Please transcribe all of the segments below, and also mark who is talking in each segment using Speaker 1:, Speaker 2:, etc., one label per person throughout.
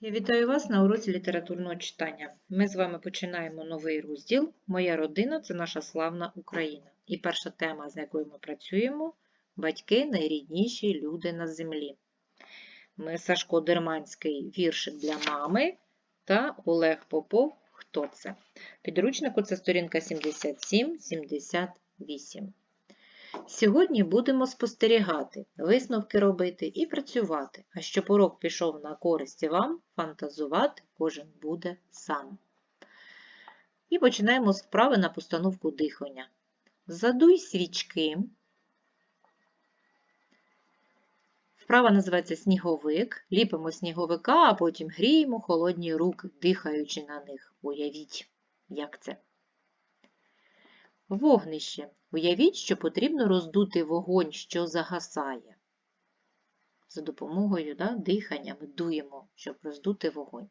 Speaker 1: Я вітаю вас на уроці літературного читання. Ми з вами починаємо новий розділ Моя родина це наша славна Україна. І перша тема, з якою ми працюємо батьки найрідніші люди на землі. Ми Сашко Дерманський віршик для мами та Олег Попов. Хто це? Підручнику це сторінка 77-78. Сьогодні будемо спостерігати, висновки робити і працювати. А щоб урок пішов на користь вам, фантазувати кожен буде сам. І починаємо з вправи на постановку дихання. Задуй свічки. Вправа називається сніговик. Ліпимо сніговика, а потім гріємо холодні руки, дихаючи на них. Уявіть, як це. Вогнище. Уявіть, що потрібно роздути вогонь, що загасає. За допомогою да, дихання ми дуємо, щоб роздути вогонь.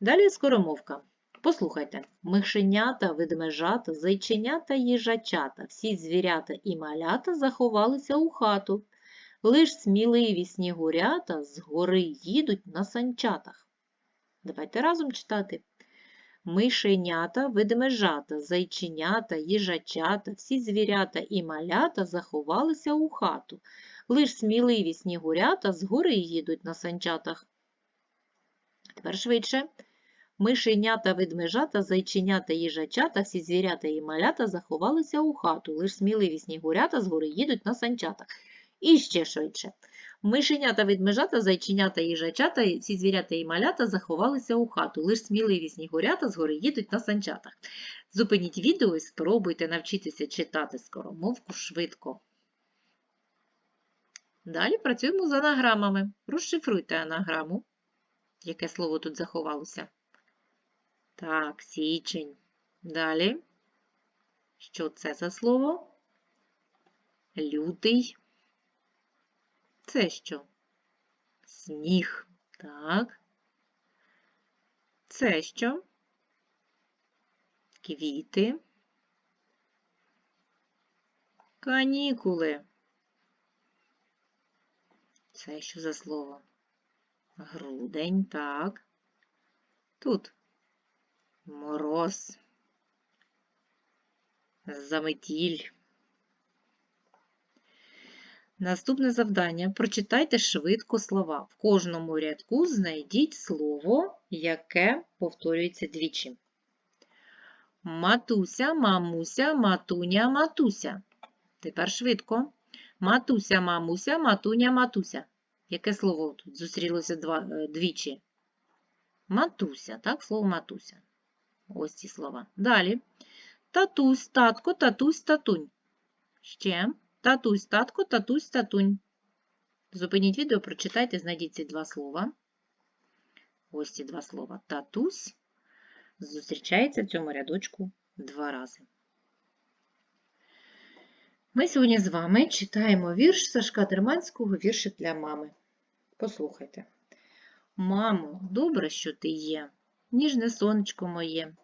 Speaker 1: Далі скоромовка. Послухайте. Мишенята, ведмежата, зайченята, їжачата, всі звірята і малята заховалися у хату. Лиш сміливі снігурята з гори їдуть на санчатах. Давайте разом читати. Мишенята, ведмежата, зайченята, їжачата, всі звірята і малята заховалися у хату. Лиш сміливі снігурята з гори їдуть на санчатах. Тепер швидше. Мишенята, ведмежата, зайченята, їжачата, всі звірята і малята заховалися у хату. Лиш сміливі снігурята з гори їдуть на санчатах. І ще швидше. Мишенята, ведмежата, зайченята, їжачата, всі звірята і малята заховалися у хату. Лиш сміливі снігурята згори їдуть на санчатах. Зупиніть відео і спробуйте навчитися читати скоромовку швидко. Далі працюємо з анаграмами. Розшифруйте анаграму. Яке слово тут заховалося? Так, січень. Далі. Що це за слово? Лютий. Це що? Сніг. Так. Це що? Квіти. Канікули. Це що за слово? Грудень, так. Тут мороз. Заметіль. Наступне завдання. Прочитайте швидко слова. В кожному рядку знайдіть слово, яке повторюється двічі. Матуся, мамуся, матуня, матуся. Тепер швидко. Матуся, мамуся, матуня, матуся. Яке слово тут зустрілося е, двічі? Матуся, так, слово матуся. Ось ці слова. Далі. Татусь, татко, татусь, татунь. Ще. Татусь, татко, татусь, татунь. Зупиніть відео, прочитайте, знайдіть ці два слова. Ось ці два слова. Татусь зустрічається в цьому рядочку два рази. Ми сьогодні з вами читаємо вірш Сашка Дерманського віршик для мами. Послухайте. Мамо, добре, що ти є, ніжне сонечко моє.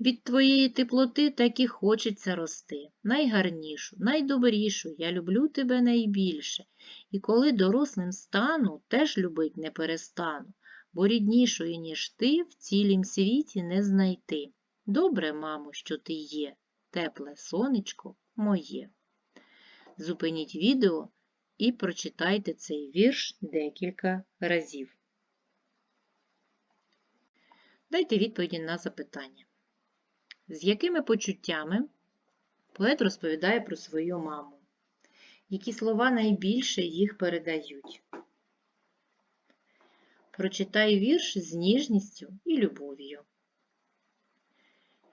Speaker 1: Від твоєї теплоти так і хочеться рости. Найгарнішу, найдобрішу, я люблю тебе найбільше. І коли дорослим стану, теж любить не перестану, бо ріднішої, ніж ти, в цілім світі не знайти. Добре, мамо, що ти є, тепле сонечко моє. Зупиніть відео і прочитайте цей вірш декілька разів. Дайте відповіді на запитання. З якими почуттями поет розповідає про свою маму? Які слова найбільше їх передають? Прочитай вірш з ніжністю і любов'ю.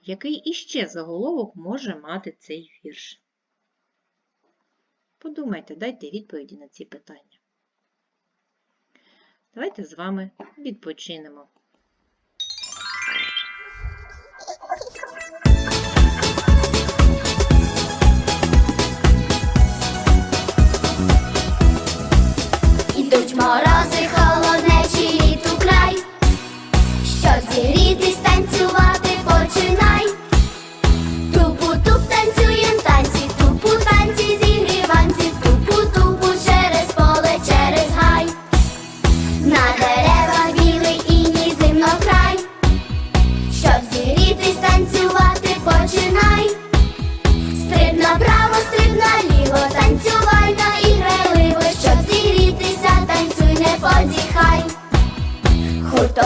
Speaker 1: Який іще заголовок може мати цей вірш? Подумайте, дайте відповіді на ці питання. Давайте з вами відпочинемо.
Speaker 2: dökme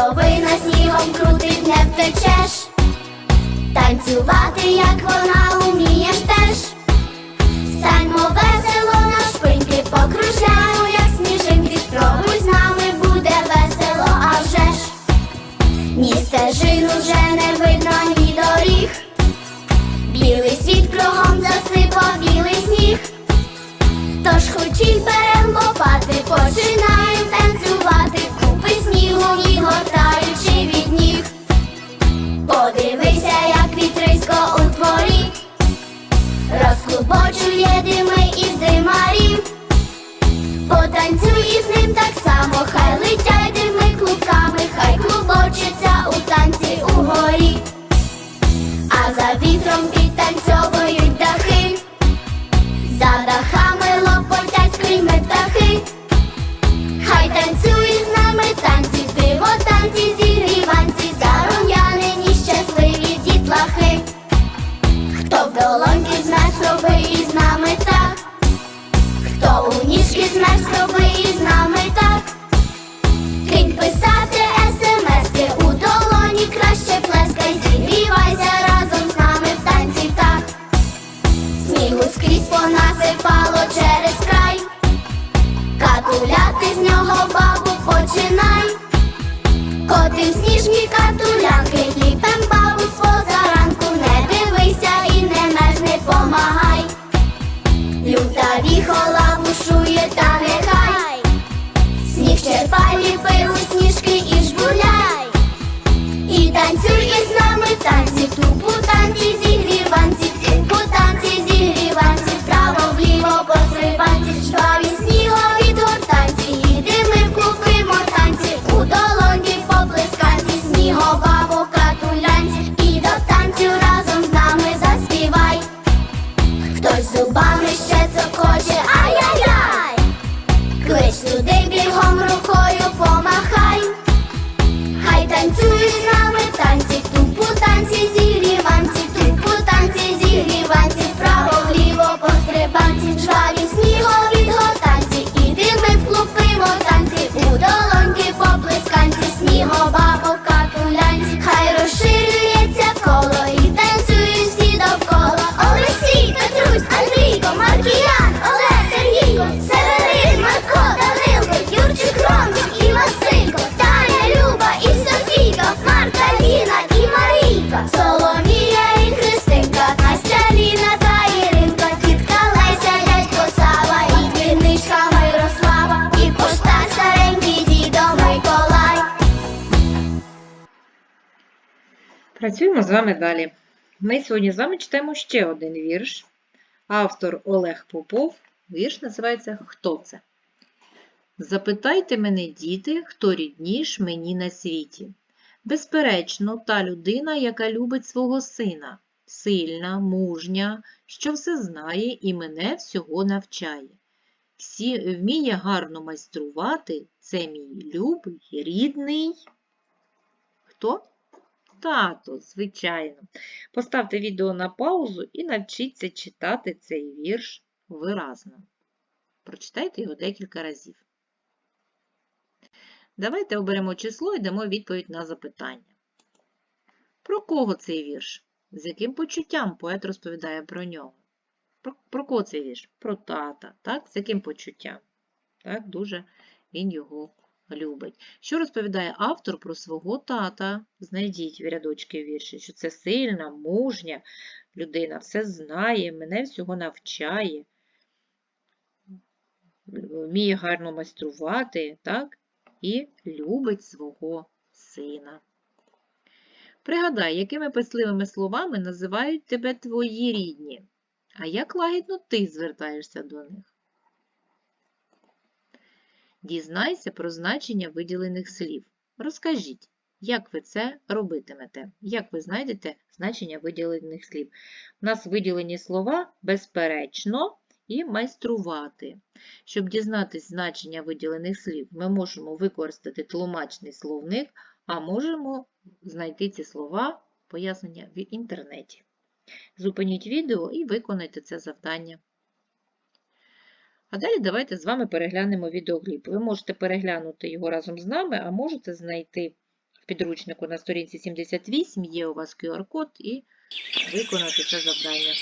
Speaker 2: хуртовина снігом крутить, не втечеш. Танцювати, як вона умієш теж. Станьмо весело на шпиньки, покружляємо, як сніжинки. Спробуй з нами буде весело, а вже ж. Ні стежин уже не видно, ні доріг. Білий світ кругом засипав білий сніг. Тож хочіть берем лопати, починаєм За І танцюй
Speaker 1: Працюємо з вами далі. Ми сьогодні з вами читаємо ще один вірш. Автор Олег Попов. Вірш називається Хто це? Запитайте мене, діти, хто рідніш мені на світі. Безперечно, та людина, яка любить свого сина, сильна, мужня, що все знає і мене всього навчає. Всі вміє гарно майструвати, це мій любий, рідний. Хто? Тато, звичайно. Поставте відео на паузу і навчіться читати цей вірш виразно. Прочитайте його декілька разів. Давайте оберемо число і дамо відповідь на запитання. Про кого цей вірш? З яким почуттям поет розповідає про нього? Про, про кого цей вірш? Про тата. Так? З яким почуттям? Так, дуже він його любить. Що розповідає автор про свого тата? Знайдіть в рядочки вірші, що це сильна, мужня людина, все знає, мене всього навчає, вміє гарно майструвати, так? І любить свого сина. Пригадай, якими писливими словами називають тебе твої рідні, а як лагідно ти звертаєшся до них. Дізнайся про значення виділених слів. Розкажіть, як ви це робитимете? Як ви знайдете значення виділених слів? У нас виділені слова безперечно і майструвати. Щоб дізнатись значення виділених слів, ми можемо використати тлумачний словник, а можемо знайти ці слова пояснення в інтернеті. Зупиніть відео і виконайте це завдання. А далі давайте з вами переглянемо відеокліп. Ви можете переглянути його разом з нами, а можете знайти в
Speaker 2: підручнику на сторінці 78 є у вас QR-код і виконати це завдання.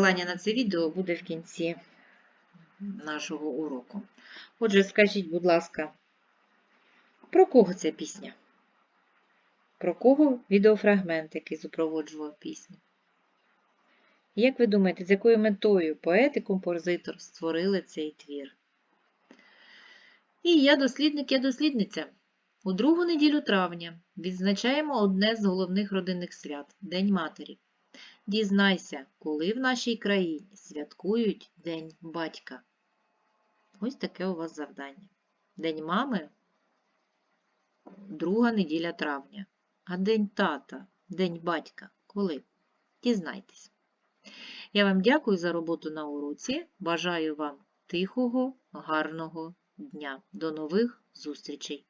Speaker 2: Посилання на це відео буде в кінці нашого уроку. Отже, скажіть, будь ласка, про кого ця пісня? Про кого відеофрагмент, який супроводжував пісню? Як ви думаєте, з якою метою поет і композитор створили цей твір? І я дослідник, я дослідниця. У другу неділю травня відзначаємо одне з головних родинних свят День Матері. Дізнайся, коли в нашій країні святкують День батька. Ось таке у вас завдання. День мами друга неділя травня. А День тата, День батька. Коли? Дізнайтесь. Я вам дякую за роботу на уроці. Бажаю вам тихого, гарного дня. До нових зустрічей!